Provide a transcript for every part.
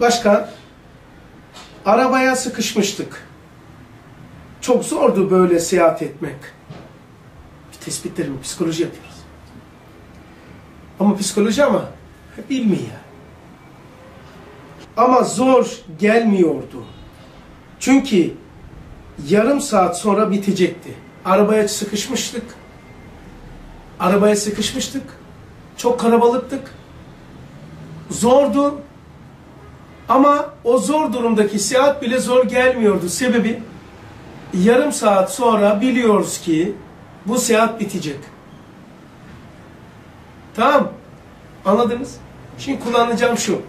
Başka? Arabaya sıkışmıştık. Çok zordu böyle seyahat etmek. Bir tespitlerimi, psikoloji yapıyoruz. Ama psikoloji ama ya. Ama zor gelmiyordu. Çünkü yarım saat sonra bitecekti. Arabaya sıkışmıştık. Arabaya sıkışmıştık. Çok kalabalıktık. Zordu. Ama o zor durumdaki seyahat bile zor gelmiyordu. Sebebi yarım saat sonra biliyoruz ki bu seyahat bitecek. Tamam. Anladınız? Şimdi kullanacağım şu.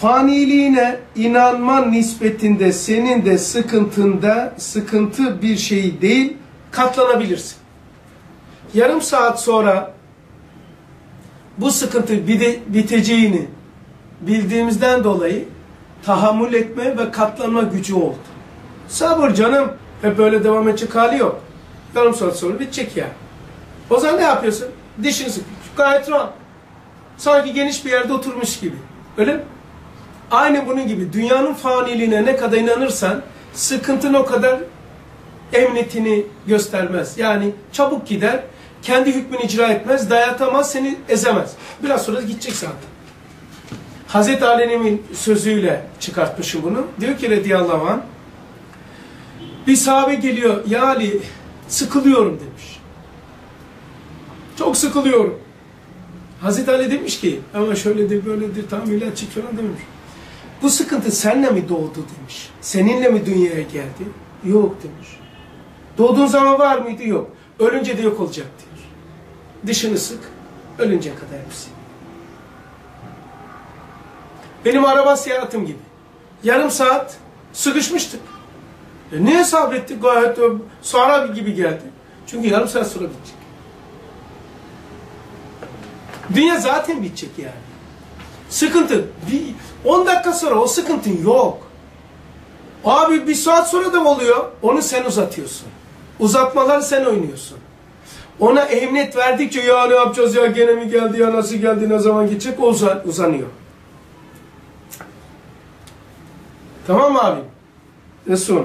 Faniliğine inanman nispetinde senin de sıkıntında sıkıntı bir şey değil, katlanabilirsin. Yarım saat sonra bu sıkıntı biteceğini bildiğimizden dolayı tahammül etme ve katlanma gücü oldu. Sabır canım. Hep böyle devam edecek hali yok. Yarım saat sonra bitecek ya. O zaman ne yapıyorsun? Dişini sıkıyorsun. Gayet rahat. Sanki geniş bir yerde oturmuş gibi. Öyle mi? Aynı bunun gibi dünyanın faniliğine ne kadar inanırsan sıkıntın o kadar emniyetini göstermez. Yani çabuk gider, kendi hükmünü icra etmez, dayatamaz, seni ezemez. Biraz sonra gidecek zaten. Hazreti Ali'nin sözüyle çıkartmışım bunu. Diyor ki radiyallahu anh, bir sahabe geliyor, ya Ali sıkılıyorum demiş. Çok sıkılıyorum. Hazreti Ali demiş ki, ama şöyledir böyledir tam ilaççık falan dememiş. Bu sıkıntı seninle mi doğdu demiş. Seninle mi dünyaya geldi? Yok demiş. Doğduğun zaman var mıydı? Yok. Ölünce de yok olacak diyor. Dişini sık, ölünce kadar hepsi. Benim araba seyahatim gibi. Yarım saat sıkışmıştık. E niye sabrettik? Gayet sonra gibi geldi. Çünkü yarım saat sonra bitecek. Dünya zaten bitecek yani. Sıkıntı. Bir, 10 dakika sonra o sıkıntın yok. Abi bir saat sonra da mı oluyor? Onu sen uzatıyorsun. Uzatmaları sen oynuyorsun. Ona emniyet verdikçe ya ne yapacağız ya gene mi geldi ya nasıl geldi ne zaman gidecek o uzan, uzanıyor. Tamam mı abi? Resul.